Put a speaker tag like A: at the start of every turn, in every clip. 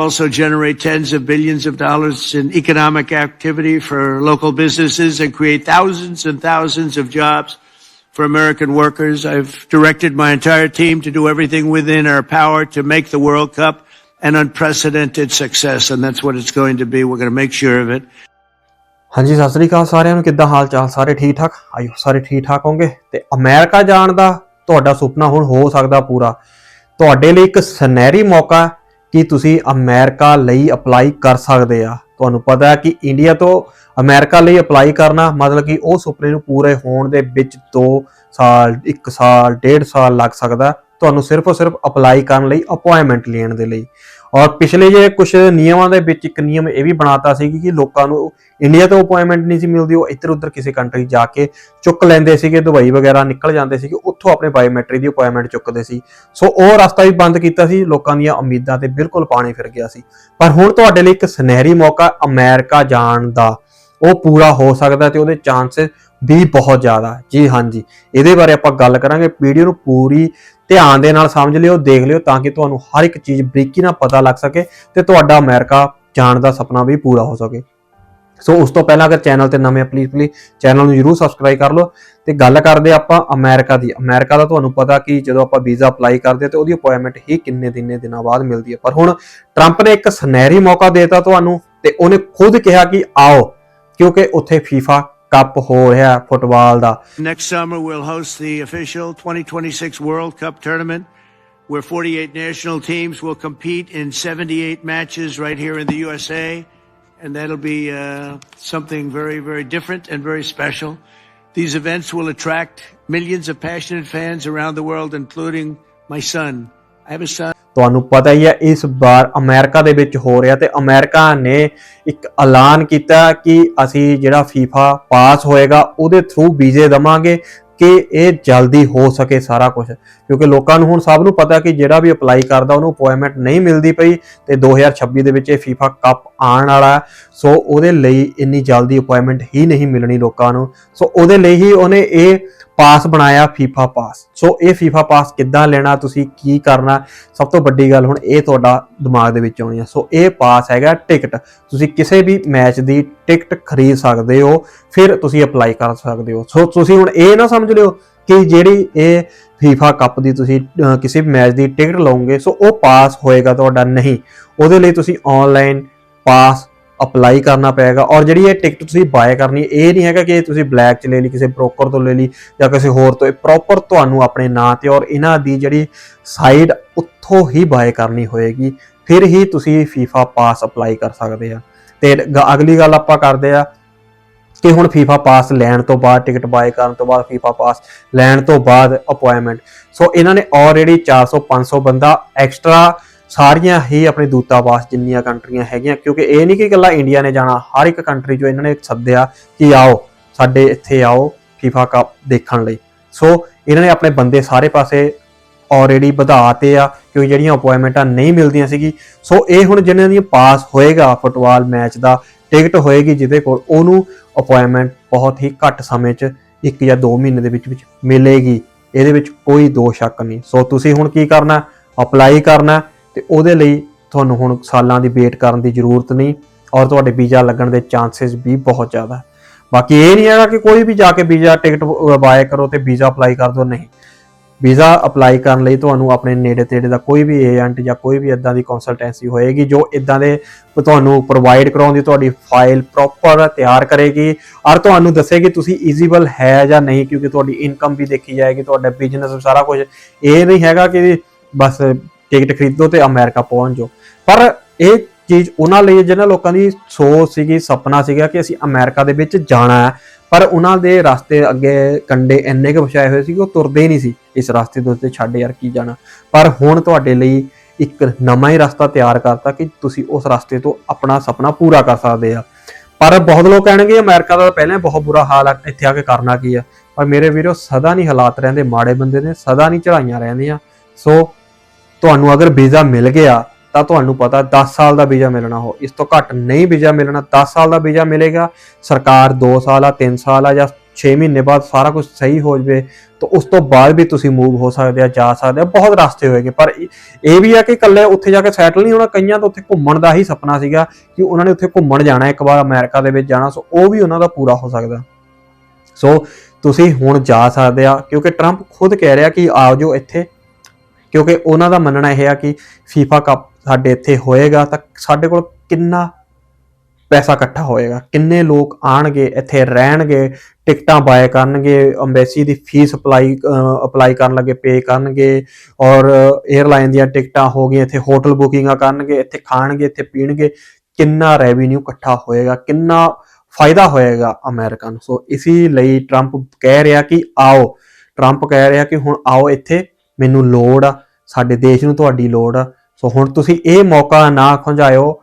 A: also generate tens of billions of dollars in economic activity for local businesses and create thousands and thousands of jobs for American workers. I've directed my entire team to do everything within our power to make the World Cup an unprecedented success, and that's what it's going to be. We're going to make sure of it.
B: ਹਾਂਜੀ ਸਤਿ ਸ੍ਰੀ ਅਕਾਲ ਸਾਰਿਆਂ ਨੂੰ ਕਿੱਦਾਂ ਹਾਲ ਚਾਲ ਸਾਰੇ ਠੀਕ ਠਾਕ ਆਇਓ ਸਾਰੇ ਠੀਕ ਠਾਕ ਹੋਗੇ ਤੇ ਅਮਰੀਕਾ ਜਾਣ ਦਾ ਤੁਹਾਡਾ ਸੁਪਨਾ ਹੁਣ ਹੋ ਸਕਦਾ ਪੂਰਾ ਤੁਹਾਡੇ ਲਈ ਇੱਕ ਸੁਨਹਿਰੀ ਮੌਕਾ ਹੈ ਕਿ ਤੁਸੀਂ ਅਮਰੀਕਾ ਲਈ ਅਪਲਾਈ ਕਰ ਸਕਦੇ ਆ? ਤੁਹਾਨੂੰ ਪਤਾ ਹੈ ਕਿ ਇੰਡੀਆ ਤੋਂ ਅਮਰੀਕਾ ਲਈ ਅਪਲਾਈ ਕਰਨਾ ਮਤਲਬ ਕਿ ਉਹ ਸੁਪਨੇ ਨੂੰ ਪੂਰੇ ਹੋਣ ਦੇ ਵਿੱਚ 2 ਸਾਲ 1 ਸਾਲ 1.5 ਸਾਲ ਲੱਗ ਸਕਦਾ। ਤੁਹਾਨੂੰ ਸਿਰਫ ਔਰ ਸਿਰਫ ਅਪਲਾਈ ਕਰਨ ਲਈ ਅਪਾਇੰਟਮੈਂਟ ਲੈਣ ਦੇ ਲਈ। ਔਰ ਪਿਛਲੇ ਜੇ ਕੁਝ ਨਿਯਮਾਂ ਦੇ ਵਿੱਚ ਇੱਕ ਨਿਯਮ ਇਹ ਵੀ ਬਣਾਤਾ ਸੀ ਕਿ ਲੋਕਾਂ ਨੂੰ ਇੰਡੀਆ ਤੋਂ ਅਪਾਇੰਟਮੈਂਟ ਨਹੀਂ ਸੀ ਮਿਲਦੀ, ਉਹ ਇੱਧਰ ਉੱਧਰ ਕਿਸੇ ਕੰਟਰੀ ਜਾ ਕੇ ਚੁੱਕ ਲੈਂਦੇ ਸੀਗੇ, ਦੁਬਈ ਵਗੈਰਾ ਨਿਕਲ ਜਾਂਦੇ ਸੀਗੇ, ਉੱਥੋਂ ਆਪਣੇ ਬਾਇਓਮੈਟ੍ਰਿਕ ਦੀ ਅਪਾਇੰਟਮੈਂਟ ਚੁੱਕਦੇ ਸੀ। ਸੋ ਉਹ ਰਸਤਾ ਵੀ ਬੰਦ ਕੀਤਾ ਸੀ, ਲੋਕਾਂ ਦੀਆਂ ਉਮੀਦਾਂ ਤੇ ਬਿਲਕੁਲ ਪਾਣੀ ਫਿਰ ਗਿਆ ਸੀ। ਪਰ ਹੁਣ ਤੁਹਾਡੇ ਲਈ ਇੱਕ ਸੁਨਹਿਰੀ ਮੌਕਾ, ਅਮਰੀਕਾ ਜਾਣ ਦਾ। ਉਹ ਪੂਰਾ ਹੋ ਸਕਦਾ ਤੇ ਉਹਦੇ ਚਾਂਸਸ ਵੀ ਬਹੁਤ ਜ਼ਿਆਦਾ। ਜੀ ਹਾਂਜੀ, ਇਹਦੇ ਬਾਰੇ ਆਪਾਂ ਗੱਲ ਕਰਾਂਗੇ। ਵੀਡੀਓ ਨੂੰ ਪੂਰੀ ਧਿਆਨ ਦੇ ਨਾਲ ਸਮਝ ਲਿਓ, ਦੇਖ ਲਿਓ ਤਾਂ ਕਿ ਤੁਹਾਨੂੰ ਹਰ ਇੱਕ ਚੀਜ਼ ਬਰੀਕੀ ਨਾਲ ਪਤਾ ਲੱਗ ਸਕੇ ਤੇ ਤੁਹਾਡਾ ਅਮਰੀਕਾ ਜਾਣ ਦਾ ਸੁਪਨਾ ਵੀ ਪੂਰਾ ਹੋ ਸਕੇ। ਸੋ ਉਸ ਤੋਂ ਪਹਿਲਾਂ ਅਗਰ ਚੈਨਲ ਤੇ ਨਵੇਂ ਪਲੀਜ਼ ਪਲੀਜ਼ ਚੈਨਲ ਨੂੰ ਜਰੂਰ ਸਬਸਕ੍ਰਾਈਬ ਕਰ ਲਓ ਤੇ ਗੱਲ ਕਰਦੇ ਆਪਾਂ ਅਮਰੀਕਾ ਦੀ। ਅਮਰੀਕਾ ਦਾ ਤੁਹਾਨੂੰ ਪਤਾ ਕਿ ਜਦੋਂ ਆਪਾਂ ਵੀਜ਼ਾ ਅਪਲਾਈ ਕਰਦੇ ਤੇ ਉਹਦੀ ਅਪਾਇੰਟਮੈਂਟ ਹੀ ਕਿੰਨੇ ਦਿਨੇ ਦਿਨਾਂ ਬਾਅਦ ਮਿਲਦੀ ਹੈ। ਪਰ ਹੁਣ ਟਰੰਪ ਨੇ ਇੱਕ ਸੁਨਹਿਰੀ ਮੌਕਾ ਦੇਤਾ ਤੁਹਾਨੂੰ ਤੇ ਉਹਨੇ ਖੁਦ ਕਿਹਾ ਕਿ ਆਓ, ਕਿਉਂਕਿ ਉੱਥੇ FIFA ਕੱਪ ਹੋ ਰਿਹਾ football the
A: Next summer, we'll host the official 2026 World Cup tournament, where 48 national teams will compete in 78 matches right here in the USA. And that'll be uh, something very, very different and very special. These events will attract millions of passionate fans around the world, including my son. I have a son.
B: ਤੁਹਾਨੂੰ ਪਤਾ ਹੀ ਹੈ, ਇਸ ਵਾਰ America ਦੇ ਵਿੱਚ ਹੋ ਰਿਹਾ ਤੇ America ਨੇ ਇੱਕ ਐਲਾਨ ਕੀਤਾ ਕਿ ਅਸੀਂ ਜਿਹੜਾ ਫੀਫਾ ਪਾਸ ਹੋਏਗਾ, ਉਹਦੇ ਥਰੂ ਵੀਜ਼ੇ ਦਵਾਂਗੇ। ਕਿ ਇਹ ਜਲਦੀ ਹੋ ਸਕੇ ਸਾਰਾ ਕੁਝ ਕਿਉਂਕਿ ਲੋਕਾਂ ਨੂੰ ਹੁਣ ਸਭ ਨੂੰ ਪਤਾ ਕਿ ਜਿਹੜਾ ਵੀ ਅਪਲਾਈ ਕਰਦਾ, ਉਹਨੂੰ ਅਪਾਇੰਟਮੈਂਟ ਨਹੀਂ ਮਿਲਦੀ ਪਈ ਤੇ 2026 ਦੇ ਵਿੱਚ ਇਹ ਫੀਫਾ ਕੱਪ ਆਉਣ ਵਾਲਾ ਸੋ ਉਹਦੇ ਲਈ ਇੰਨੀ ਜਲਦੀ ਅਪਾਇੰਟਮੈਂਟ ਹੀ ਨਹੀਂ ਮਿਲਣੀ ਲੋਕਾਂ ਨੂੰ। ਸੋ ਉਹਦੇ ਲਈ ਹੀ ਉਹਨੇ ਇਹ ਪਾਸ ਬਣਾਇਆ ਫੀਫਾ ਪਾਸ ਸੋ ਇਹ ਫੀਫਾ ਪਾਸ ਕਿੱਦਾਂ ਲੈਣਾ, ਤੁਸੀਂ ਕੀ ਕਰਨਾ? ਸਭ ਤੋਂ ਵੱਡੀ ਗੱਲ ਹੁਣ ਇਹ ਤੁਹਾਡਾ ਦਿਮਾਗ ਦੇ ਵਿੱਚ ਆਉਣੀ ਆ। ਸੋ ਇਹ ਪਾਸ ਹੈਗਾ ਟਿਕਟ ਤੁਸੀਂ ਕਿਸੇ ਵੀ ਮੈਚ ਦੀ ਟਿਕਟ ਖਰੀਦ ਸਕਦੇ ਹੋ, ਫਿਰ ਤੁਸੀਂ ਅਪਲਾਈ ਕਰ ਸਕਦੇ ਹੋ। ਸੋ ਤੁਸੀਂ ਹੁਣ ਇਹ ਨਾ ਸਮਝ ਲਿਓ ਕਿ ਜਿਹੜੀ ਇਹ ਫੀਫਾ ਕੱਪ ਦੀ ਤੁਸੀਂ ਕਿਸੇ ਵੀ ਮੈਚ ਦੀ ਟਿਕਟ ਲਓਗੇ ਸੋ ਉਹ ਪਾਸ ਹੋਏਗਾ ਤੁਹਾਡਾ ਨਹੀਂ। ਉਹਦੇ ਲਈ ਤੁਸੀਂ ਆਨਲਾਈਨ ਪਾਸ ਅਪਲਾਈ ਕਰਨਾ ਪਏਗਾ ਔਰ ਜਿਹੜੀ ਇਹ ਟਿਕਟ ਤੁਸੀਂ ਬਾਏ ਕਰਨੀ, ਇਹ ਨਹੀਂ ਹੈਗਾ ਕਿ ਤੁਸੀਂ ਬਲੈਕ ਚ ਲੈ ਲਈ, ਕਿਸੇ ਬ੍ਰੋਕਰ ਤੋਂ ਲੈ ਲਈ ਜਾਂ ਕਿਸੇ ਹੋਰ ਤੋਂ, ਇਹ ਪ੍ਰੋਪਰ ਤੁਹਾਨੂੰ ਆਪਣੇ ਨਾਂ ਤੇ ਔਰ ਇਹਨਾਂ ਦੀ ਜਿਹੜੀ ਸਾਈਡ ਉੱਥੋਂ ਹੀ ਬਾਏ ਕਰਨੀ ਹੋਏਗੀ, ਫਿਰ ਹੀ ਤੁਸੀਂ FIFA ਪਾਸ ਅਪਲਾਈ ਕਰ ਸਕਦੇ ਆ। ਤੇ ਅਗਲੀ ਗੱਲ ਆਪਾਂ ਕਰਦੇ ਆ ਕਿ ਹੁਣ FIFA ਪਾਸ ਲੈਣ ਤੋਂ ਬਾਅਦ ਟਿਕਟ ਬਾਏ ਕਰਨ ਤੋਂ ਬਾਅਦ FIFA ਪਾਸ ਲੈਣ ਤੋਂ ਬਾਅਦ ਅਪਾਇੰਟਮੈਂਟ ਸੋ ਇਹਨਾਂ ਨੇ ਆਲਰੇਡੀ 400 500 ਬੰਦਾ ਐਕਸਟਰਾ ਸਾਰੀਆਂ ਹੀ ਆਪਣੇ ਦੂਤਾਵਾਸ ਜਿੰਨੀਆਂ ਕੰਟਰੀਆਂ ਹੈਗੀਆਂ, ਕਿਉਂਕਿ ਇਹ ਨਹੀਂ ਕਿ ਇਕੱਲਾ ਇੰਡੀਆ ਨੇ ਜਾਣਾ, ਹਰ ਇੱਕ ਕੰਟਰੀ ਚੋਂ ਇਹਨਾਂ ਨੇ ਸੱਦਿਆ ਕਿ ਆਓ, ਸਾਡੇ ਇੱਥੇ ਆਓ FIFA ਕੱਪ ਦੇਖਣ ਲਈ। ਸੋ ਇਹਨਾਂ ਨੇ ਆਪਣੇ ਬੰਦੇ ਸਾਰੇ ਪਾਸੇ ਆਲਰੇਡੀ ਵਧਾਤੇ ਆ ਕਿਉਂਕਿ ਜਿਹੜੀਆਂ ਅਪਾਇੰਟਮੈਂਟਾਂ ਨਹੀਂ ਮਿਲਦੀਆਂ ਸੀਗੀ। ਸੋ ਇਹ ਹੁਣ ਜਿਹਨਾਂ ਦੀ ਪਾਸ ਹੋਏਗਾ ਫੁੱਟਬਾਲ ਮੈਚ ਦਾ ਟਿਕਟ ਹੋਏਗੀ ਜਿਹਦੇ ਕੋਲ, ਉਹਨੂੰ ਅਪਾਇੰਟਮੈਂਟ ਬਹੁਤ ਹੀ ਘੱਟ ਸਮੇਂ 'ਚ ਇੱਕ ਜਾਂ 2 ਮਹੀਨੇ ਦੇ ਵਿੱਚ ਵਿੱਚ ਮਿਲੇਗੀ। ਇਹਦੇ ਵਿੱਚ ਕੋਈ ਦੋ ਸ਼ੱਕ ਨਹੀਂ। ਸੋ ਤੁਸੀਂ ਹੁਣ ਕੀ ਕਰਨਾ? ਅਪਲਾਈ ਕਰਨਾ ਤੇ ਉਹਦੇ ਲਈ ਤੁਹਾਨੂੰ ਹੁਣ ਸਾਲਾਂ ਦੀ ਵੇਟ ਕਰਨ ਦੀ ਜ਼ਰੂਰਤ ਨਹੀਂ ਔਰ ਤੁਹਾਡੇ ਵੀਜ਼ਾ ਲੱਗਣ ਦੇ ਚਾਂਸਸ ਵੀ ਬਹੁਤ ਜ਼ਿਆਦਾ। ਬਾਕੀ ਇਹ ਨਹੀਂ ਹੈਗਾ ਕਿ ਕੋਈ ਵੀ ਜਾ ਕੇ ਵੀਜ਼ਾ ਟਿਕਟ ਬਾਏ ਕਰੋ ਤੇ ਵੀਜ਼ਾ ਅਪਲਾਈ ਕਰ ਦਿਓ। ਨਹੀਂ। ਵੀਜ਼ਾ ਅਪਲਾਈ ਕਰਨ ਲਈ ਤੁਹਾਨੂੰ ਆਪਣੇ ਨੇੜੇ ਤੇੜੇ ਦਾ ਕੋਈ ਵੀ ਏਜੰਟ ਜਾਂ ਕੋਈ ਵੀ ਇਦਾਂ ਦੀ ਕੰਸਲਟੈਂਸੀ ਹੋਏਗੀ ਜੋ ਇਦਾਂ ਦੇ ਤੁਹਾਨੂੰ ਪ੍ਰੋਵਾਈਡ ਕਰਾਉਂਦੀ, ਤੁਹਾਡੀ ਫਾਈਲ ਪ੍ਰੋਪਰ ਤਿਆਰ ਕਰੇਗੀ ਔਰ ਤੁਹਾਨੂੰ ਦੱਸੇਗੀ ਤੁਸੀਂ ਇਜ਼ੀਬਲ ਹੈ ਜਾਂ ਨਹੀਂ, ਕਿਉਂਕਿ ਤੁਹਾਡੀ ਇਨਕਮ ਵੀ ਦੇਖੀ ਜਾਏਗੀ, ਤੁਹਾਡਾ ਬਿਜ਼ਨਸ ਸਾਰਾ ਕੁਝ। ਇਹ ਨਹੀਂ ਹੈਗਾ ਕਿ ਬਸ ਟਿਕਟ ਖਰੀਦੋ ਤੇ ਅਮਰੀਕਾ ਪਹੁੰਚ ਜਾਓ। ਪਰ ਇਹ ਚੀਜ਼ ਉਹਨਾਂ ਲਈ ਜਿਹਨਾਂ ਲੋਕਾਂ ਦੀ ਸੋਚ ਸੀਗੀ, ਸੁਪਨਾ ਸੀਗਾ ਕਿ ਅਸੀਂ ਅਮਰੀਕਾ ਦੇ ਵਿੱਚ ਜਾਣਾ ਹੈ। ਪਰ ਉਹਨਾਂ ਦੇ ਰਸਤੇ ਅੱਗੇ ਕੰਡੇ ਇੰਨੇ ਕੁ ਵਿਛਾਏ ਹੋਏ ਸੀ ਕਿ ਉਹ ਤੁਰਦੇ ਹੀ ਨਹੀਂ ਸੀ ਇਸ ਰਸਤੇ ਦੇ ਉੱਤੇ, ਛੱਡ ਯਾਰ ਕੀ ਜਾਣਾ। ਪਰ ਹੁਣ ਤੁਹਾਡੇ ਲਈ ਇੱਕ ਨਵਾਂ ਹੀ ਰਸਤਾ ਤਿਆਰ ਕਰਤਾ ਕਿ ਤੁਸੀਂ ਉਸ ਰਸਤੇ ਤੋਂ ਆਪਣਾ ਸੁਪਨਾ ਪੂਰਾ ਕਰ ਸਕਦੇ ਆ। ਪਰ ਬਹੁਤ ਲੋਕ ਕਹਿਣਗੇ, ਅਮਰੀਕਾ ਦਾ ਪਹਿਲਾਂ ਬਹੁਤ ਬੁਰਾ ਹਾਲ ਆ, ਇੱਥੇ ਆ ਕੇ ਕਰਨਾ ਕੀ ਆ? ਪਰ ਮੇਰੇ ਵੀਰੋ, ਸਦਾ ਨਹੀਂ ਹਾਲਾਤ ਰਹਿੰਦੇ ਮਾੜੇ ਬੰਦੇ ਨੇ ਸਦਾ ਨਹੀਂ ਚੜਾਈਆਂ ਰਹਿੰਦੀਆਂ। ਸੋ, ਤੁਹਾਨੂੰ ਅਗਰ ਵੀਜ਼ਾ ਮਿਲ ਗਿਆ ਤਾਂ ਤੁਹਾਨੂੰ ਪਤਾ 10 ਸਾਲ ਦਾ ਵੀਜ਼ਾ ਮਿਲਣਾ ਹੋ, ਇਸ ਤੋਂ ਘੱਟ ਨਹੀਂ ਵੀਜ਼ਾ ਮਿਲਣਾ 10 ਸਾਲ ਦਾ ਵੀਜ਼ਾ ਮਿਲੇਗਾ, ਸਰਕਾਰ 2 ਸਾਲ ਆ 3 ਸਾਲ ਆ ਜਾਂ 6 ਮਹੀਨੇ ਬਾਅਦ ਸਾਰਾ ਕੁਝ ਸਹੀ ਹੋ ਜਵੇ, ਤਾਂ ਉਸ ਤੋਂ ਬਾਅਦ ਵੀ ਤੁਸੀਂ ਮੂਵ ਹੋ ਸਕਦੇ ਆ, ਜਾ ਸਕਦੇ ਆ, ਬਹੁਤ ਰਸਤੇ ਹੋਏਗੇ, ਪਰ ਇਹ ਵੀ ਆ ਕਿ ਇਕੱਲੇ ਉੱਥੇ ਜਾ ਕੇ ਸੈਟਲ ਨਹੀਂ ਹੋਣਾ, ਕਈਆਂ ਦਾ ਉੱਥੇ ਘੁੰਮਣ ਦਾ ਹੀ ਸੁਪਨਾ ਸੀਗਾ ਕਿ ਉਹਨਾਂ ਨੇ ਉੱਥੇ ਘੁੰਮਣ ਜਾਣਾ ਇੱਕ ਵਾਰ, ਅਮਰੀਕਾ ਦੇ ਵਿੱਚ ਜਾਣਾ, ਸੋ ਉਹ ਵੀ ਉਹਨਾਂ ਦਾ ਪੂਰਾ ਹੋ ਸਕਦਾ। ਸੋ ਤੁਸੀਂ ਹੁਣ ਜਾ ਸਕਦੇ ਆ, ਕਿਉਂਕਿ ਟਰੰਪ ਖੁਦ ਕਹਿ ਰਿਹਾ ਕਿ ਆਓ ਜੋ ਇੱਥੇ, ਕਿਉਂਕਿ ਉਹਨਾਂ ਦਾ ਮੰਨਣਾ ਇਹ ਆ ਕਿ ਫੀਫਾ ਕੱਪ ਸਾਡੇ ਇੱਥੇ ਹੋਏਗਾ ਤਾਂ ਸਾਡੇ ਕੋਲ ਕਿੰਨਾ ਪੈਸਾ ਇਕੱਠਾ ਹੋਏਗਾ? ਕਿੰਨੇ ਲੋਕ ਆਣਗੇ ਇੱਥੇ ਰਹਿਣਗੇ, ਟਿਕਟਾਂ ਬਾਏ ਕਰਨਗੇ ਅੰਬੈਸੀ ਦੀ ਫੀਸ ਅਪਲਾਈ ਅਪਲਾਈ ਕਰਨ ਲੱਗੇ ਪੇ ਕਰਨਗੇ, ਔਰ 에ਅਰਲਾਈਨ ਦੀਆਂ ਟਿਕਟਾਂ ਹੋ ਗਈਆਂ, ਇੱਥੇ ਹੋਟਲ ਬੁਕਿੰਗਾਂ ਕਰਨਗੇ, ਇੱਥੇ ਖਾਣਗੇ, ਇੱਥੇ ਪੀਣਗੇ। ਕਿੰਨਾ ਰੈਵਨਿਊ ਇਕੱਠਾ ਹੋਏਗਾ? ਕਿੰਨਾ ਫਾਇਦਾ ਹੋਏਗਾ ਅਮਰੀਕਾ ਨੂੰ? ਸੋ ਇਸੀ ਲਈ ਟਰੰਪ ਕਹਿ ਰਿਹਾ ਕਿ ਆਓ। ਟਰੰਪ ਕਹਿ ਰਿਹਾ ਕਿ ਹੁਣ ਆਓ ਇੱਥੇ, ਮੈਨੂੰ ਲੋੜ ਆ, ਸਾਡੇ ਦੇਸ਼ ਨੂੰ ਤੁਹਾਡੀ ਲੋੜ ਆ। ਸੋ ਹੁਣ ਤੁਸੀਂ ਇਹ ਮੌਕਾ ਨਾ ਖੁੰਝਾਇਓ।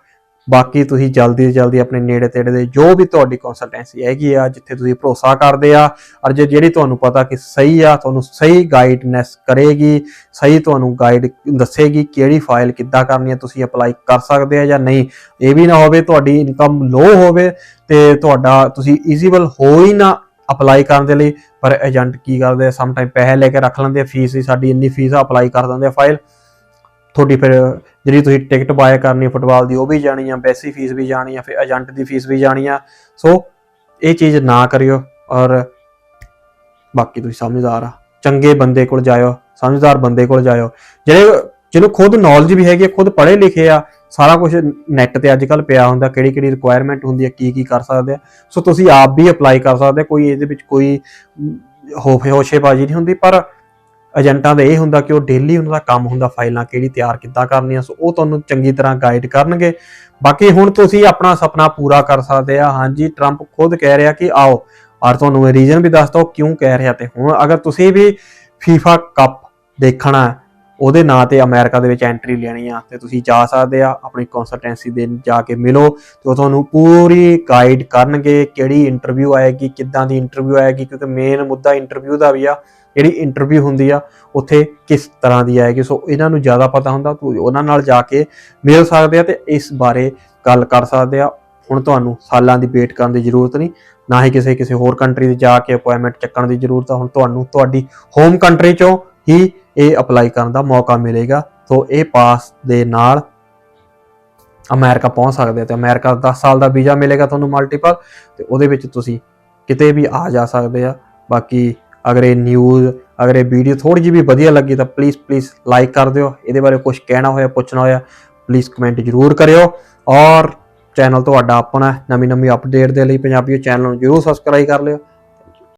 B: ਬਾਕੀ ਤੁਸੀਂ ਜਲਦੀ ਤੋਂ ਜਲਦੀ ਆਪਣੇ ਨੇੜੇ ਤੇੜੇ ਦੇ ਜੋ ਵੀ ਤੁਹਾਡੀ ਕੰਸਲਟੈਂਸੀ ਹੈਗੀ ਆ, ਜਿੱਥੇ ਤੁਸੀਂ ਭਰੋਸਾ ਕਰਦੇ ਆ, ਔਰ ਜੇ ਜਿਹੜੀ ਤੁਹਾਨੂੰ ਪਤਾ ਕਿ ਸਹੀ ਆ, ਤੁਹਾਨੂੰ ਸਹੀ ਗਾਈਡਨੈਸ ਕਰੇਗੀ, ਸਹੀ ਤੁਹਾਨੂੰ ਗਾਈਡ ਦੱਸੇਗੀ ਕਿਹੜੀ ਫਾਈਲ ਕਿੱਦਾਂ ਕਰਨੀ ਹੈ ਤੁਸੀਂ ਅਪਲਾਈ ਕਰ ਸਕਦੇ ਆ ਜਾਂ ਨਹੀਂ। ਇਹ ਵੀ ਨਾ ਹੋਵੇ ਤੁਹਾਡੀ ਇਨਕਮ ਲੋ ਹੋਵੇ ਤੇ ਤੁਹਾਡਾ ਤੁਸੀਂ ਈਜ਼ੀਬਲ ਹੋ ਹੀ ਨਾ ਅਪਲਾਈ ਕਰਨ ਦੇ ਲਈ, ਪਰ ਏਜੰਟ ਕੀ ਕਰਦੇ ਆ ਸਮ ਟਾਈਮ ਪੈਸੇ ਲੈ ਕੇ ਰੱਖ ਲੈਂਦੇ ਆ ਫੀਸ ਦੀ ਸਾਡੀ ਇੰਨੀ ਫੀਸ ਆ ਅਪਲਾਈ ਕਰ ਦਿੰਦੇ ਆ ਫਾਈਲ ਤੁਹਾਡੀ ਫਿਰ ਜਿਹੜੀ ਤੁਸੀਂ ਟਿਕਟ ਬਾਏ ਕਰਨੀ ਫੁੱਟਬਾਲ ਦੀ, ਉਹ ਵੀ ਜਾਣੀ ਆ, ਬੈਸੀ ਫੀਸ ਵੀ ਜਾਣੀ ਆ, ਫਿਰ ਏਜੰਟ ਦੀ ਫੀਸ ਵੀ ਜਾਣੀ ਆ। ਸੋ ਇਹ ਚੀਜ਼ ਨਾ ਕਰਿਓ ਔਰ ਬਾਕੀ ਤੁਸੀਂ ਸਮਝਦਾਰ ਆ। ਚੰਗੇ ਬੰਦੇ ਕੋਲ ਜਾਇਓ, ਸਮਝਦਾਰ ਬੰਦੇ ਕੋਲ ਜਾਇਓ। ਜਿਹੜੇ ਜਿਹਨੂੰ ਖੁਦ ਨੌਲੇਜ ਵੀ ਹੈਗੀ ਆ, ਖੁਦ ਪੜ੍ਹੇ ਲਿਖੇ ਆ, ਸਾਰਾ ਕੁਝ ਨੈੱਟ ਤੇ ਅੱਜ ਕੱਲ ਪਿਆ ਹੁੰਦਾ ਕਿਹੜੀ ਕਿਹੜੀ ਰਿਕੁਆਇਰਮੈਂਟ ਹੁੰਦੀ ਹੈ ਕੀ ਕੀ ਕਰ ਸਕਦੇ ਆ। ਸੋ ਤੁਸੀਂ ਆਪ ਵੀ ਅਪਲਾਈ ਕਰ ਸਕਦੇ ਕੋਈ ਇਹਦੇ ਵਿੱਚ ਕੋਈ ਹੋਸ਼ੇ ਹੋਸ਼ੇਬਾਜ਼ੀ ਨਹੀਂ ਹੁੰਦੀ, ਪਰ ਏਜੰਟਾਂ ਦਾ ਇਹ ਹੁੰਦਾ ਕਿ ਉਹ ਡੇਲੀ ਉਹਨਾਂ ਦਾ ਕੰਮ ਹੁੰਦਾ, ਫਾਈਲਾਂ ਕਿਹੜੀ ਤਿਆਰ ਕਿੱਦਾਂ ਕਰਨੀਆਂ, ਸੋ ਉਹ ਤੁਹਾਨੂੰ ਚੰਗੀ ਤਰ੍ਹਾਂ ਗਾਈਡ ਕਰਨਗੇ। ਬਾਕੀ ਹੁਣ ਤੁਸੀਂ ਆਪਣਾ ਸੁਪਨਾ ਪੂਰਾ ਕਰ ਸਕਦੇ ਆ। ਹਾਂਜੀ ਟਰੰਪ ਖੁਦ ਕਹਿ ਰਿਹਾ ਕਿ ਆਓ, ਔਰ ਤੁਹਾਨੂੰ ਇਹ ਰੀਜ਼ਨ ਵੀ ਦੱਸਦਾ ਉਹ ਕਿਉਂ ਕਹਿ ਰਿਹਾ ਤੇ ਹੁਣ ਅਗਰ ਤੁਸੀਂ ਵੀ ਫੀਫਾ ਕੱਪ ਦੇਖਣਾ ਉਹਦੇ ਨਾਂ ਤੇ ਅਮਰੀਕਾ ਦੇ ਵਿੱਚ ਐਂਟਰੀ ਲੈਣੀ ਆ ਤੇ ਤੁਸੀਂ ਜਾ ਸਕਦੇ ਆ, ਆਪਣੀ ਕੰਸਲਟੈਂਸੀ ਦੇ ਜਾ ਕੇ ਮਿਲੋ ਤੇ ਉਹ ਤੁਹਾਨੂੰ ਪੂਰੀ ਗਾਈਡ ਕਰਨਗੇ ਕਿਹੜੀ ਇੰਟਰਵਿਊ ਆਏਗੀ, ਕਿੱਦਾਂ ਦੀ ਇੰਟਰਵਿਊ ਆਏਗੀ, ਕਿਉਂਕਿ ਮੇਨ ਮੁੱਦਾ ਇੰਟਰਵਿਊ ਦਾ ਵੀ ਆ, ਜਿਹੜੀ ਇੰਟਰਵਿਊ ਹੁੰਦੀ ਆ, ਉੱਥੇ ਕਿਸ ਤਰ੍ਹਾਂ ਦੀ ਆਏਗੀ। ਸੋ ਇਹਨਾਂ ਨੂੰ ਜ਼ਿਆਦਾ ਪਤਾ ਹੁੰਦਾ ਤੁਸੀਂ ਉਹਨਾਂ ਨਾਲ ਜਾ ਕੇ ਮਿਲ ਸਕਦੇ ਆ ਤੇ ਇਸ ਬਾਰੇ ਗੱਲ ਕਰ ਸਕਦੇ ਆ। ਹੁਣ ਤੁਹਾਨੂੰ ਸਾਲਾਂ ਦੀ ਵੇਟ ਕਰਨ ਦੀ ਜ਼ਰੂਰਤ ਨਹੀਂ, ਨਾ ਹੀ ਕਿਸੇ ਕਿਸੇ ਹੋਰ ਕੰਟਰੀ 'ਚ ਜਾ ਕੇ ਅਪਾਇੰਟਮੈਂਟ ਚੱਕਣ ਦੀ ਜ਼ਰੂਰਤ ਆ। ਹੁਣ ਤੁਹਾਨੂੰ ਤੁਹਾਡੀ ਹੋਮ ਕੰਟਰੀ 'ਚੋਂ ਹੀ ਇਹ ਅਪਲਾਈ ਕਰਨ ਦਾ ਮੌਕਾ ਮਿਲੇਗਾ। ਸੋ ਇਹ ਪਾਸ ਦੇ ਨਾਲ ਅਮਰੀਕਾ ਪਹੁੰਚ ਸਕਦੇ ਆ ਤੇ ਅਮਰੀਕਾ 10 ਸਾਲ ਦਾ ਵੀਜ਼ਾ ਮਿਲੇਗਾ ਤੁਹਾਨੂੰ ਮਲਟੀਪਲ ਤੇ ਉਹਦੇ ਵਿੱਚ ਤੁਸੀਂ ਕਿਤੇ ਵੀ ਆ ਜਾ ਸਕਦੇ ਆ। ਬਾਕੀ ਅਗਰ ਇਹ ਨਿਊਜ਼ ਅਗਰ ਇਹ ਵੀਡੀਓ ਥੋੜੀ ਜਿਹੀ ਵੀ ਵਧੀਆ ਲੱਗੀ ਤਾਂ ਪਲੀਜ਼ ਪਲੀਜ਼ ਲਾਈਕ ਕਰ ਦਿਓ। ਇਹਦੇ ਬਾਰੇ ਕੁਝ ਕਹਿਣਾ ਹੋਇਆ, ਪੁੱਛਣਾ ਹੋਇਆ ਪਲੀਜ਼ ਕਮੈਂਟ ਜ਼ਰੂਰ ਕਰਿਓ। ਔਰ ਚੈਨਲ ਤੁਹਾਡਾ ਆਪਣਾ ਨਵੀਂ ਨਵੀਂ ਅਪਡੇਟ ਦੇ ਲਈ ਪੰਜਾਬੀ ਚੈਨਲ ਨੂੰ ਜ਼ਰੂਰ ਸਬਸਕ੍ਰਾਈਬ ਕਰ ਲਿਓ।